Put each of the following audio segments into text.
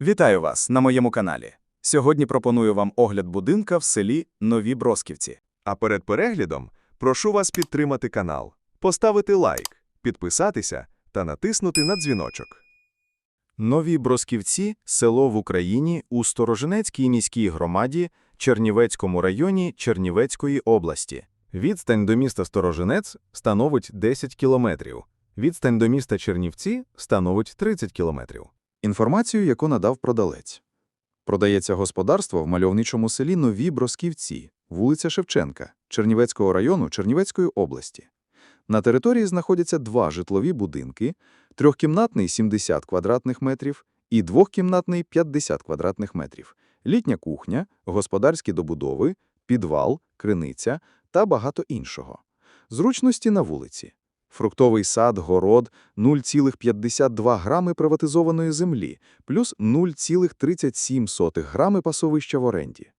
Вітаю вас на моєму каналі. Сьогодні пропоную вам огляд будинка в селі Нові Бросківці. А перед переглядом прошу вас підтримати канал, поставити лайк, підписатися та натиснути на дзвіночок. Нові Бросківці – село в Україні у Сторожинецькій міській громаді Чернівецькому районі Чернівецької області. Відстань до міста Сторожинець становить 10 кілометрів. Відстань до міста Чернівці становить 30 кілометрів. Інформацію, яку надав продавець. Продається господарство в мальовничому селі Нові Бросківці, вулиця Шевченка, Чернівецького району Чернівецької області. На території знаходяться два житлові будинки, трьохкімнатний 70 квадратних метрів і двохкімнатний 50 квадратних метрів, літня кухня, господарські добудови, підвал, криниця та багато іншого. Зручності на вулиці. Фруктовий сад, город, 0,52 грами приватизованої землі, плюс 0,37 грами пасовища в оренді.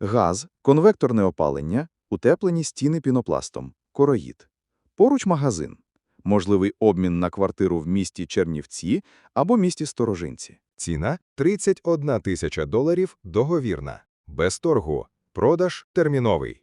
Газ, конвекторне опалення, утеплені стіни пінопластом, короїд. Поруч магазин. Можливий обмін на квартиру в місті Чернівці або місті Сторожинці. Ціна – 31 тисяча доларів договірна. Без торгу. Продаж терміновий.